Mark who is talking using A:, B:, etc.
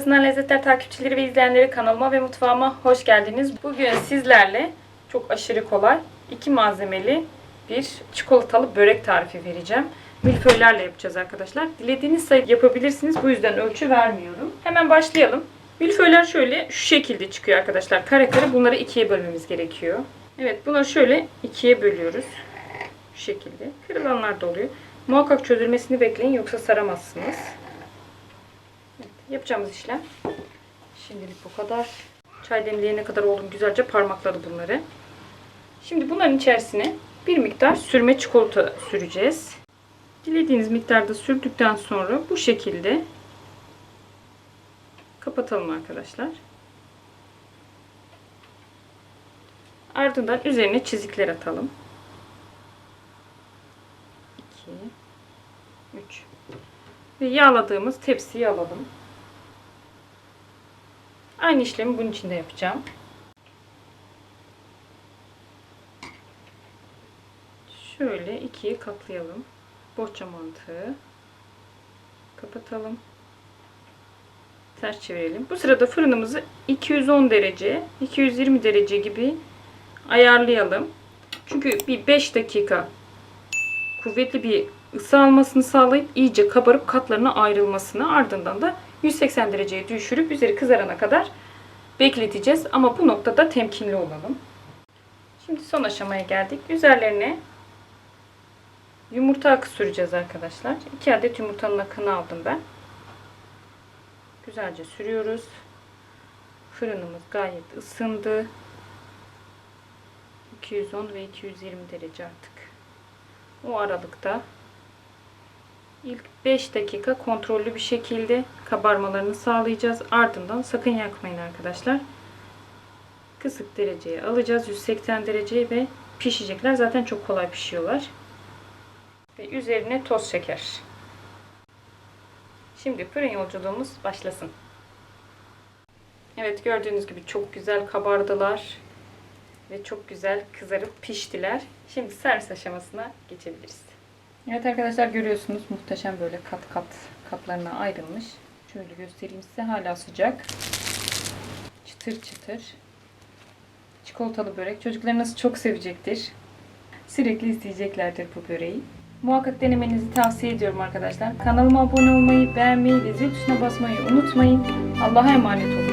A: Ustasından Lezzetler takipçileri ve izleyenleri kanalıma ve mutfağıma hoş geldiniz. Bugün sizlerle çok aşırı kolay iki malzemeli bir çikolatalı börek tarifi vereceğim. Milföylerle yapacağız arkadaşlar. Dilediğiniz sayı yapabilirsiniz. Bu yüzden ölçü vermiyorum. Hemen başlayalım. Milföyler şöyle şu şekilde çıkıyor arkadaşlar. Kare kare bunları ikiye bölmemiz gerekiyor. Evet bunları şöyle ikiye bölüyoruz. Şu şekilde. Kırılanlar da oluyor. Muhakkak çözülmesini bekleyin yoksa saramazsınız. Yapacağımız işlem şimdilik bu kadar. Çay demleyene kadar oğlum güzelce parmakladı bunları. Şimdi bunların içerisine bir miktar sürme çikolata süreceğiz. Dilediğiniz miktarda sürdükten sonra bu şekilde kapatalım arkadaşlar. Ardından üzerine çizikler atalım. 2 3 ve yağladığımız tepsiyi alalım. Aynı işlemi bunun içinde yapacağım. Şöyle ikiye katlayalım. Bohça mantığı. Kapatalım. Ters çevirelim. Bu sırada fırınımızı 210 derece, 220 derece gibi ayarlayalım. Çünkü bir 5 dakika kuvvetli bir ısı almasını sağlayıp iyice kabarıp katlarına ayrılmasını ardından da 180 dereceye düşürüp üzeri kızarana kadar bekleteceğiz. Ama bu noktada temkinli olalım. Şimdi son aşamaya geldik. Üzerlerine yumurta akı süreceğiz arkadaşlar. 2 adet yumurtanın akını aldım ben. Güzelce sürüyoruz. Fırınımız gayet ısındı. 210 ve 220 derece artık. O aralıkta ilk 5 dakika kontrollü bir şekilde kabarmalarını sağlayacağız. Ardından sakın yakmayın arkadaşlar. Kısık dereceye alacağız. 180 dereceye ve pişecekler. Zaten çok kolay pişiyorlar. Ve üzerine toz şeker. Şimdi fırın yolculuğumuz başlasın. Evet gördüğünüz gibi çok güzel kabardılar. Ve çok güzel kızarıp piştiler. Şimdi servis aşamasına geçebiliriz. Evet arkadaşlar görüyorsunuz muhteşem böyle kat kat kaplarına ayrılmış. Şöyle göstereyim size hala sıcak. Çıtır çıtır. Çikolatalı börek. Çocuklarınız çok sevecektir. Sürekli isteyeceklerdir bu böreği. Muhakkak denemenizi tavsiye ediyorum arkadaşlar. Kanalıma abone olmayı, beğenmeyi ve zil tuşuna basmayı unutmayın. Allah'a emanet olun.